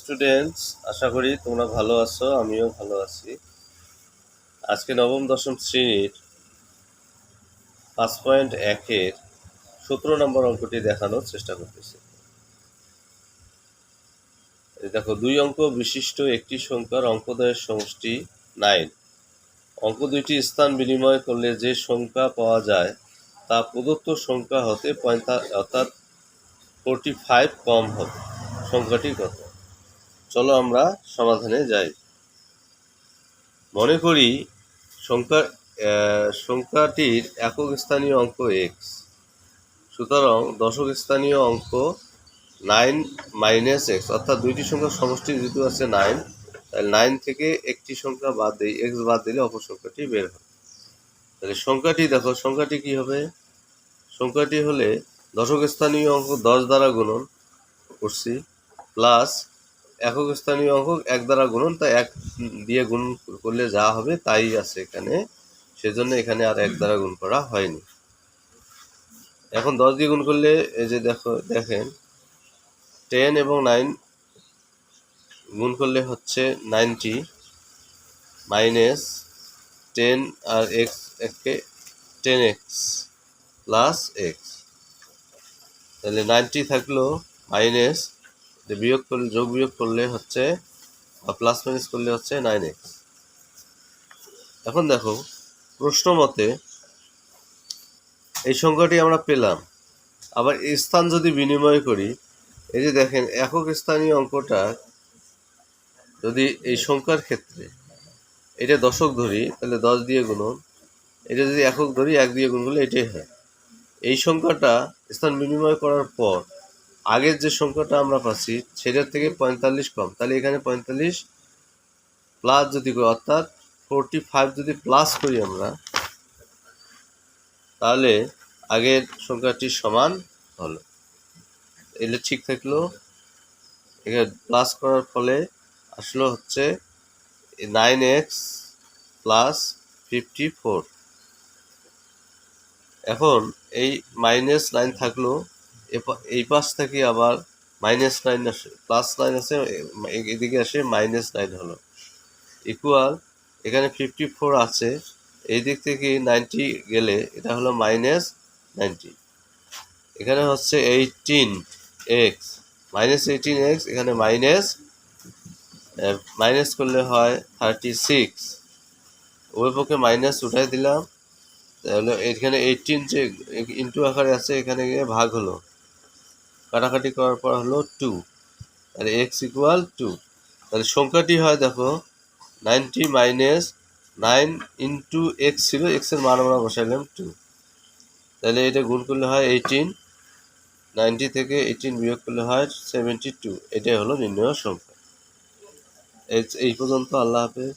Students আশা করি তোমরা ভালো আছো, আমিও ভালো আছি। আজকে নবম, দশম শ্রেণির পাঁচ পয়েন্ট একের সতেরো নম্বর অঙ্কটি দেখানোর চেষ্টা করতেছি। দেখো, দুই অঙ্ক বিশিষ্ট একটি সংখ্যার অঙ্কদয়ের সমষ্টি নাইন অঙ্ক দুইটি স্থান বিনিময় করলে যে সংখ্যা পাওয়া যায়, তা প্রদত্ত সংখ্যা হতে পঁয়তা অর্থাৎ ফোরটি ফাইভ কম হবে। সংখ্যাটি কত? চলো আমরা সমাধানে যাই। মনে করি সংখ্যা সংখ্যাটির একক স্থানীয় অঙ্ক এক্স সুতরাং দশক স্থানীয় অঙ্ক নাইন মাইনাস এক্স অর্থাৎ দুইটি সংখ্যার সমষ্টি যেহেতু আছে নাইন তাহলে নাইন থেকে একটি সংখ্যা বাদ দিই এক্স বাদ দিলে অপর সংখ্যাটি বের হবে তাহলে সংখ্যাটি দেখো, সংখ্যাটি কি হবে? সংখ্যাটি হলে দশক স্থানীয় অঙ্ক দশ দ্বারা গুণন করছি প্লাস একক স্থানীয় অঙ্ক, এক দ্বারা গুণন, তা এক দিয়ে গুণ করলে যা হবে তাই আছে এখানে। সেজন্য এখানে আর এক দ্বারা গুণ করা হয়নি। এখন দশ দিয়ে গুণ করলে, এই যে দেখো, দেখেন টেন এবং নাইন গুণ করলে হচ্ছে নাইনটি মাইনাস টেন আর এক্স একে টেন এক্স প্লাস এক্স তাহলে নাইনটি থাকল মাইনাস বিয়োগ করলে যোগ বিয়োগ করলে হচ্ছে, বা প্লাস মাইনাস করলে হচ্ছে নাইন এক্স এখন দেখো, প্রশ্ন মতে এই সংখ্যাটি আমরা পেলাম। আবার স্থান যদি বিনিময় করি, এই যে দেখেন, একক স্থানীয় অঙ্কটা যদি এই সংখ্যার ক্ষেত্রে, এটা দশক ধরি, তাহলে দশ দিয়ে গুণন, এটা যদি একক ধরি, এক দিয়ে গুণ করলে এটাই হয়। এই সংখ্যাটা স্থান বিনিময় করার পর আগের যে সংখ্যাটা আমরা পাচ্ছি, সেটার থেকে পঁয়তাল্লিশ কম। তাহলে এখানে পঁয়তাল্লিশ প্লাস যদি করি, অর্থাৎ ফোরটি ফাইভ যদি প্লাস করি আমরা, তাহলে আগের সংখ্যাটি সমান হলো। এলে ঠিক থাকল। এখানে প্লাস করার ফলে আসলো হচ্ছে nine x plus fifty four এখন এই মাইনাস নাইন থাকল এই পাশ থেকে আবার মাইনাস নাইন আসে প্লাস নাইন আছে এদিকে আসে মাইনাস নাইন হলো। ইকুয়াল এখানে ফিফটি ফোর আছে, এই দিক থেকে নাইনটি গেলে এটা হলো মাইনাস নাইনটি এখানে হচ্ছে eighteen x minus eighteen x এখানে মাইনাস মাইনাস করলে হয় থার্টি সিক্স ওই পক্ষে মাইনাস উঠাই দিলাম, তাহলে এখানে এইটিন যে ইন্টু আকারে আছে, এখানে গিয়ে ভাগ হলো। কাটাকাটি করার পর হলো টু তাহলে এক্স ইকুয়াল টু তাহলে সংখ্যাটি হয় দেখো ninety minus nine into x ছিল এক্সের মান আমরা বসাইলাম টু তাহলে এটা গুণ করলে হয় এইটিন নাইনটি থেকে এইটিন বিয়োগ করলে হয় সেভেন্টি টু এটাই হলো নির্ণয় সংখ্যা। এই পর্যন্ত আল্লাহ হাফেজ।